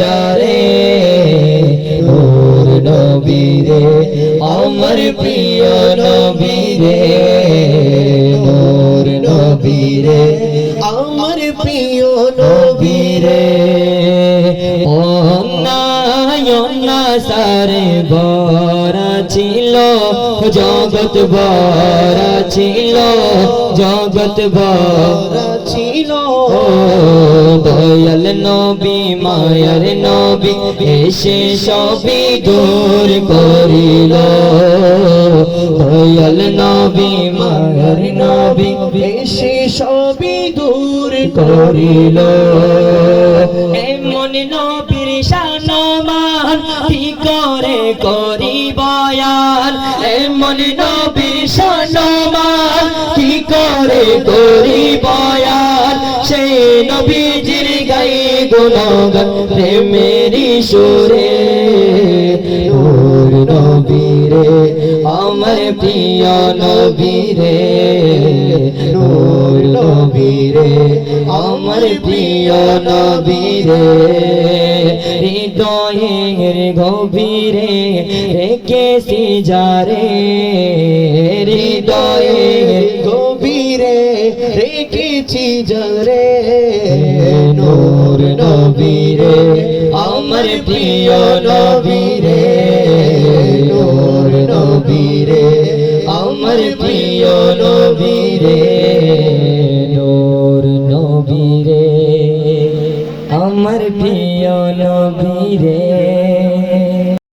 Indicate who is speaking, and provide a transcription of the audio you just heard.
Speaker 1: যারে নূর নবীরে, আমার প্রিয় নবীরে নূর নবীরে,
Speaker 2: আমার প্রিয়
Speaker 1: নবীরে। সারে বরা ছিল, জগৎ বরা ছিল, জগৎ বরা
Speaker 2: ছিল
Speaker 1: নবী, মায়ার নবী এসে সবই দূর করিল। দয়াল নবী, মায়ার নবী
Speaker 2: এসে সবই দূর
Speaker 1: করিল। এমন নবীর শানমান কি করে করি বয়ান এমন নবীর শানমান কি করে করি বয়ান সেই নবীজির গাই গুণগান প্রেমেরি সুরে। নবীরে, আমার প্রিয় নবীরে। নবীরে, আমার প্রিয় নবীরে। হৃদয়ের গভীরে রেখেছি যারে। হৃদয়ের
Speaker 2: গভীরে রেখেছি জরে
Speaker 1: নূর নবীরে, আমার প্রিয় নবীরে, নূর নবীরে, আমার প্রিয় নবীরে, নূর নবীরে, আমার প্রিয় নবীরে।